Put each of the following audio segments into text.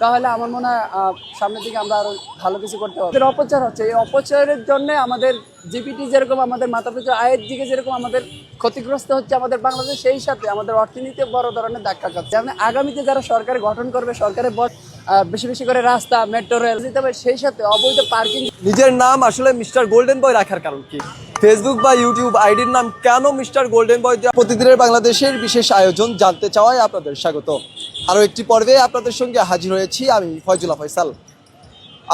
তাহলে আমার মনে হয় সামনের দিকে আমরা আরও ভালো কিছু করতে পারব। অপচয় হচ্ছে। এই অপচয়ের জন্য আমাদের জিপিটি যেরকম আমাদের মাথা পিছু আয়ের দিকে যেরকম আমাদের ক্ষতিগ্রস্ত হচ্ছে আমাদের বাংলাদেশ সেই সাথে আমাদের অর্থনীতিতে বড় ধরনের ধাক্কা খাচ্ছে। যেমন আগামীতে যারা সরকার গঠন করবে সরকারের আহ, বেশি বেশি করে রাস্তা মেট্রো রেল দিতে হবে সেই সাথে অবৈধ পার্কিং নিজের নাম আসলে মিস্টার গোল্ডেন বয় রাখার কারণ কি? ফেসবুক বা ইউটিউব আইডির নাম কেন মিস্টার গোল্ডেন বয় দেওয়া? প্রতিদিনের বাংলাদেশের বিশেষ আয়োজন জানতে চাওয়ায় আপনাদের স্বাগত। আরও একটি পর্বে আপনাদের সঙ্গে হাজির হয়েছি আমি ফয়জুল্লাহ ফয়সাল।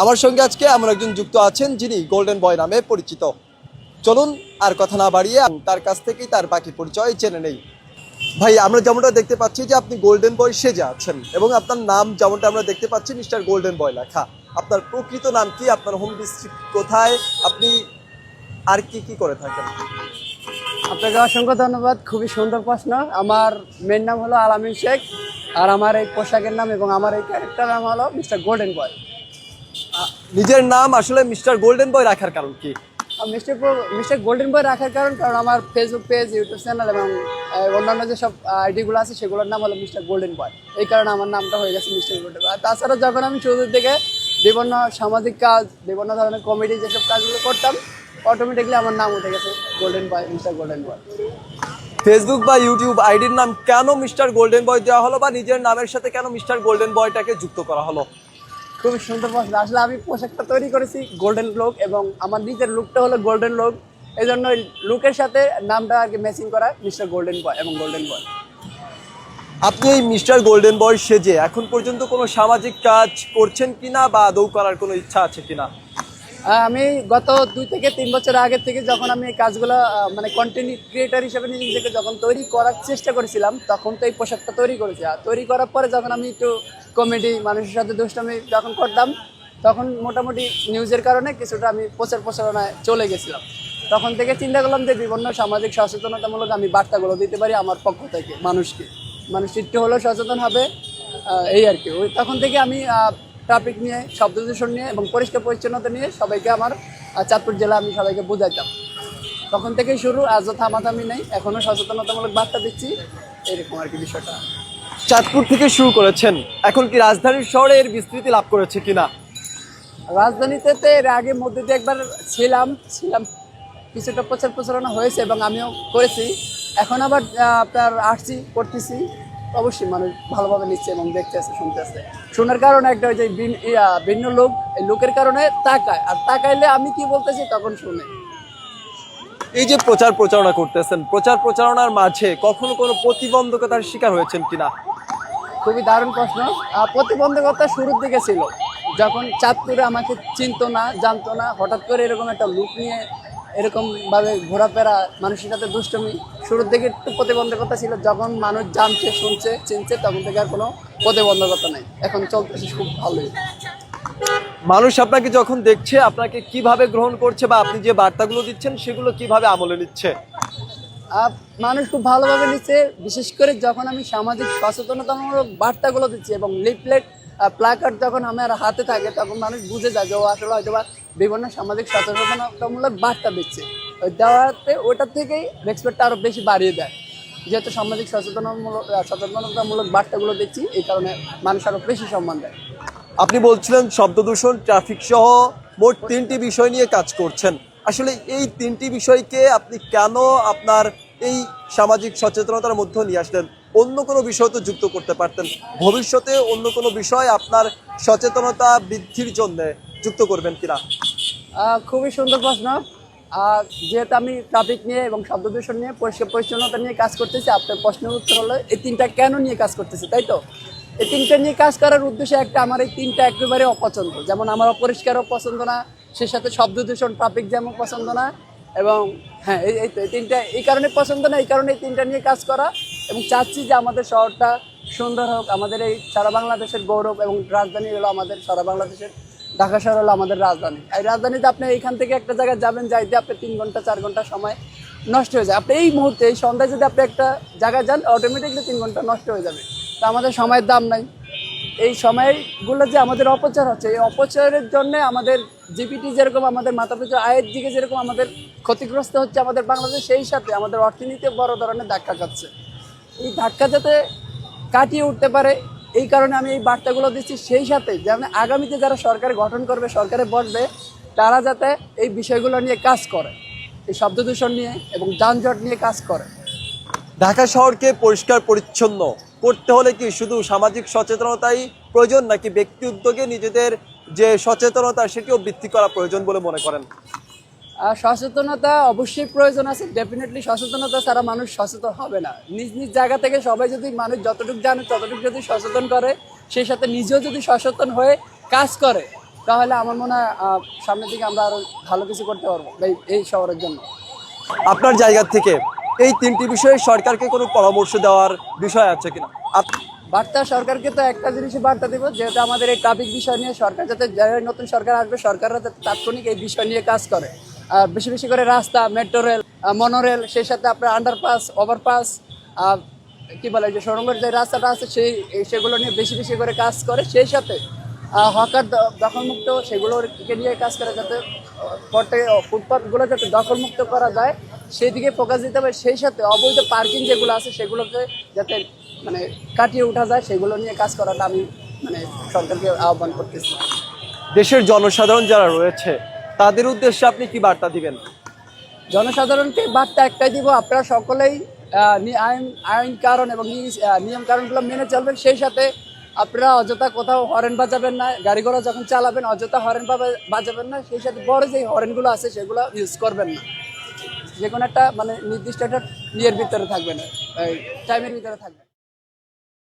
আমার সঙ্গে আজকে এমন একজন যুক্ত আছেন যিনি গোল্ডেন বয় নামে পরিচিত। চলুন আর কথা না বাড়িয়ে তার কাছ থেকেই তার বাকি পরিচয় জেনে নেই। ভাই, আমরা যেমনটা দেখতে পাচ্ছি যে আপনি গোল্ডেন বয় সেজে আছেন এবং আপনার নাম যেমনটা আমরা দেখতে পাচ্ছি মিস্টার গোল্ডেন বয় লেখা। আপনার প্রকৃত নাম কি? আপনার হোম ডিস্ট্রিক্ট কোথায়? আপনি আর কি কি করে থাকেন? আপনাকে অসংখ্য ধন্যবাদ, খুবই সুন্দর প্রশ্ন। আমার মেন নাম হলো আলামিন শেখ, আর আমার এই পোশাকের নাম এবং আমার এই ক্যারেক্টার নাম হলো মিস্টার গোল্ডেন বয় নিজের নাম আসলে মিস্টার গোল্ডেন বয় রাখার কারণ কি? মিস্টার মিস্টার গোল্ডেন বয় রাখার কারণ কারণ আমার ফেসবুক পেজ ইউটিউব চ্যানেল এবং অন্যান্য যেসব আইডিগুলো আছে সেগুলোর নাম হলো মিস্টার গোল্ডেন বয় এই কারণে আমার নামটা হয়ে গেছে মিস্টার গোল্ডেন বয় আর তাছাড়া যখন আমি শুরুর দিকে বিভিন্ন সামাজিক কাজ বিভিন্ন ধরনের কমেডি যেসব কাজগুলো করতাম অটোমেটিকলি আমার নাম উঠে গেছে golden boy mister golden boy Facebook বা ইউটিউব আইডির নাম কেন মিস্টার গোল্ডেন বয় দেওয়া হলো বা নিজের নামের সাথে কেন মিস্টার গোল্ডেন বয়টাকে যুক্ত করা হলো? খুবই সুন্দর প্রশ্ন আসলে আমি পোশাকটা তৈরি করেছি গোল্ডেন লুক এবং আমার নিজের লুকটা হলো গোল্ডেন লুক এই জন্য লুকের সাথে নামটা আর কি ম্যাচিং করা মিস্টার গোল্ডেন বয় এবং গোল্ডেন বয় আপনি এই মিস্টার গোল্ডেন বয় সেজে এখন পর্যন্ত কোনো সামাজিক কাজ করছেন কিনা বা আদৌ করার কোনো ইচ্ছা আছে কিনা? আমি গত দুই থেকে তিন বছর আগের থেকে যখন আমি এই কাজগুলো মানে কন্টেন্ট ক্রিয়েটার হিসেবে নিজেকে যখন তৈরি করার চেষ্টা করেছিলাম তখন তো এই পোশাকটা তৈরি করেছি। আর তৈরি করার পরে যখন আমি একটু কমেডি, মানুষের সাথে দুষ্টামি যখন করতাম, তখন মোটামুটি নিউজের কারণে কিছুটা আমি প্রচার প্রচারণায় চলে গেছিলাম। তখন থেকে চিন্তা করলাম যে বিভিন্ন সামাজিক সচেতনতামূলক আমি বার্তাগুলো দিতে পারি আমার পক্ষ থেকে, মানুষকে। মানুষ একটু হলেও সচেতন হবে এই আর কি। ওই তখন থেকে আমি ট্রাফিক নিয়ে, শব্দ দূষণ নিয়ে এবং পরিষ্কার পরিচ্ছন্নতা নিয়ে সবাইকে আমার চাঁদপুর জেলা আমি সবাইকে বুঝাইতাম। তখন থেকেই শুরু আজও থামাথামি নেই এখনও সচেতনতামূলক বার্তা দিচ্ছি, এরকম আর কি বিষয়টা। চাঁদপুর থেকে শুরু করেছেন। এখন কি রাজধানীর শহরে এর বিস্তৃতি লাভ করেছে কিনা? রাজধানীতে তো এর আগে মধ্যে দিয়ে একবার ছিলাম ছিলাম। কিছুটা প্রচার প্রচারণা হয়েছে এবং আমিও করেছি। এখন আবার আপনার আসছি, করতেছি। অবশ্যই মানুষ ভালোভাবে নিচ্ছে এবং দেখতে আছে শুনতে আছে শোনার কারণে একটা ওই যে ভিন- ভিন্ন লোক, এই লোকের কারণে তাকায়। আর তাকাইলে আমি কি বলতেছি তখন শুনে। এই যে প্রচার প্রচারণা করতেছেন, প্রচার প্রচারণার মাঝে কখনো কোনো প্রতিবন্ধকতার শিকার হয়েছেন কিনা? খুবই দারুণ প্রশ্ন। প্রতিবন্ধকতা শুরুর দিকে ছিল। যখন চাঁদপুরে আমাকে চিনতো না, জানতো না, হঠাৎ করে এরকম একটা লুক নিয়ে এরকমভাবে ঘোরাফেরা, মানুষের সাথে দুষ্টমি, শুরুর দিকে একটু প্রতিবন্ধকতা ছিল। যখন মানুষ জানছে, শুনছে, চিনছে, তখন থেকে আর কোনো প্রতিবন্ধকতা নেই। এখন চলতেছে খুব ভালোই। মানুষ আপনাকে যখন দেখছে, আপনাকে কীভাবে গ্রহণ করছে বা আপনি যে বার্তাগুলো দিচ্ছেন, সেগুলো কীভাবে আমলে নিচ্ছে? মানুষ খুব ভালোভাবে নিচ্ছে, বিশেষ করে যখন আমি সামাজিক সচেতনতামূলক বার্তাগুলো দিচ্ছি এবং লিফলেট প্লাকার্ড যখন আমার হাতে থাকে, তখন মানুষ বুঝে যায় যে ও আসলে হয়তো বা বিভিন্ন সামাজিক সচেতনতামূলক বার্তা দিচ্ছে। ওই দেওয়াতে ওটার থেকেই রেসপেক্টটা আরও বেশি বাড়িয়ে দেয়। যেহেতু সামাজিক সচেতনমূলক সচেতনতামূলক বার্তাগুলো দিচ্ছি, এই কারণে মানুষ আরও বেশি সম্মান দেয়। আপনি বলছিলেন শব্দ দূষণ ট্রাফিক সহ মোট তিনটি বিষয় নিয়ে কাজ করছেন। আসলে এই তিনটি বিষয়কে আপনি কেন আপনার এই সামাজিক সচেতনতার মধ্যে নিয়ে আসলেন? অন্য কোনো বিষয় তো যুক্ত করতে পারতেন। ভবিষ্যতে অন্য কোনো বিষয় আপনার সচেতনতা বৃদ্ধির জন্য যুক্ত করবেন কিনা? খুবই সুন্দর প্রশ্ন। যেহেতু আমি ট্রাফিক নিয়ে এবং শব্দ দূষণ নিয়ে পরিষ্কার পরিচ্ছন্নতা নিয়ে কাজ করতেছি, আপনার প্রশ্নের উত্তর হলো, এই তিনটা কেন নিয়ে কাজ করতেছি, তাই তো? এই তিনটা নিয়ে কাজ করার উদ্দেশ্যে একটা আমার এই তিনটা একেবারে অপছন্দ। যেমন আমার অপরিষ্কারও পছন্দ না, সে সাথে শব্দ দূষণ ট্রাফিক জ্যামও পছন্দ না এবং হ্যাঁ এই তিনটা, এই কারণে পছন্দ না, এই কারণে এই তিনটা নিয়ে কাজ করা এবং চাচ্ছি যে আমাদের শহরটা সুন্দর হোক, আমাদের এই সারা বাংলাদেশের গৌরব এবং রাজধানী হলো আমাদের সারা বাংলাদেশের, ঢাকা শহর হলো আমাদের রাজধানী। এই রাজধানীতে আপনি এইখান থেকে একটা জায়গায় যাবেন যাইতে আপনি তিন ঘণ্টা, চার ঘণ্টা সময় নষ্ট হয়ে যায়। আপনি এই মুহূর্তে, এই সন্ধ্যায় যদি আপনি একটা জায়গায় যান অটোমেটিকলি তিন ঘণ্টা নষ্ট হয়ে যাবে। তা আমাদের সময়ের দাম নাই। এই সময়গুলো যে আমাদের অপচার হচ্ছে, এই অপচারের জন্য আমাদের জিপিটি যেরকম আমাদের মাথা পিছু আয়ের দিকে যেরকম আমাদের ক্ষতিগ্রস্ত হচ্ছে আমাদের বাংলাদেশ, সেই সাথে আমাদের অর্থনীতি বড় ধরনের ধাক্কা খাচ্ছে। এই ধাক্কা যাতে কাটিয়ে উঠতে পারে, এই কারণে আমি এই বার্তাগুলো দিচ্ছি। সেই সাথে যেমন আগামীতে যারা সরকার গঠন করবে, সরকারে বসবে, তারা যাতে এই বিষয়গুলো নিয়ে কাজ করে। এই শব্দ দূষণ নিয়ে এবং যানজট নিয়ে কাজ করে। ঢাকা শহরকে পরিষ্কার, পরিচ্ছন্ন করতে হলে কি শুধু সামাজিক সচেতনতাই প্রয়োজন নাকি ব্যক্তি উদ্যোগে নিজেদের যে সচেতনতা সেটিও বৃদ্ধি করা প্রয়োজন বলে মনে করেন? আর সচেতনতা অবশ্যই প্রয়োজন আছে ডেফিনেটলি সচেতনতা ছাড়া মানুষ সচেতন হবে না। নিজ নিজ জায়গা থেকে সবাই যদি মানুষ যতটুকু জানে ততটুকু যদি সচেতন করে সেই সাথে নিজেও যদি সচেতন হয়ে কাজ করে তাহলে আমার মনে হয় সামনের দিকে আমরা আরও ভালো কিছু করতে পারব এই- এই শহরের জন্য। আপনার জায়গা থেকে এই তিনটি বিষয়ে সরকারকে কোনো পরামর্শ দেওয়ার বিষয় আছে কিনা? বার্তা সরকারকে তো একটা জিনিসই বার্তা দেবো, যেহেতু আমাদের এই ট্রাফিক বিষয় নিয়ে সরকার যাতে নতুন সরকার আসবে, সরকাররা যাতে তাৎক্ষণিক এই বিষয় নিয়ে কাজ করে। বেশি বেশি করে রাস্তা মেট্রো রেল মনোরেল সেই সাথে আপনার আন্ডারপাস ওভারপাস কি বলে, যে সুরঙ্গের যে রাস্তাটা আছে সেই সেগুলো নিয়ে বেশি বেশি করে কাজ করে, সেই সাথে হকার দখলমুক্ত সেগুলোকে নিয়ে কাজ করে যাতে পথে, ফুটপাথগুলো যাতে দখলমুক্ত করা যায়। সেই দিকে ফোকাস দিতে হবে। সেই সাথে অবৈধ পার্কিং যেগুলো আছে সেগুলোকে যাতে মানে কাটিয়ে ওঠা যায় সেগুলো নিয়ে কাজ করাটা আমি মানে সরকারকে আহ্বান করতেছি। দেশের জনসাধারণ যারা রয়েছে তাদের উদ্দেশ্যে আপনি কি বার্তা দিবেন? জনসাধারণকে বার্তা একটাই দিব আপনারা সকলেই আইন আইন কারণ এবং নিয়ম কারণগুলো মেনে চলবেন। সেই সাথে আপনারা অযথা কোথাও হরেন বাজাবেন না গাড়ি ঘোড়া যখন চালাবেন অযথা হরেন বাজাবেন না সেই সাথে বড় যে হরেনগুলো আছে সেগুলো ইউজ করবেন না। যে কোনো একটা মানে নির্দিষ্ট একটা ইয়ের ভিতরে থাকবে না। টাইমের ভিতরে থাকবেন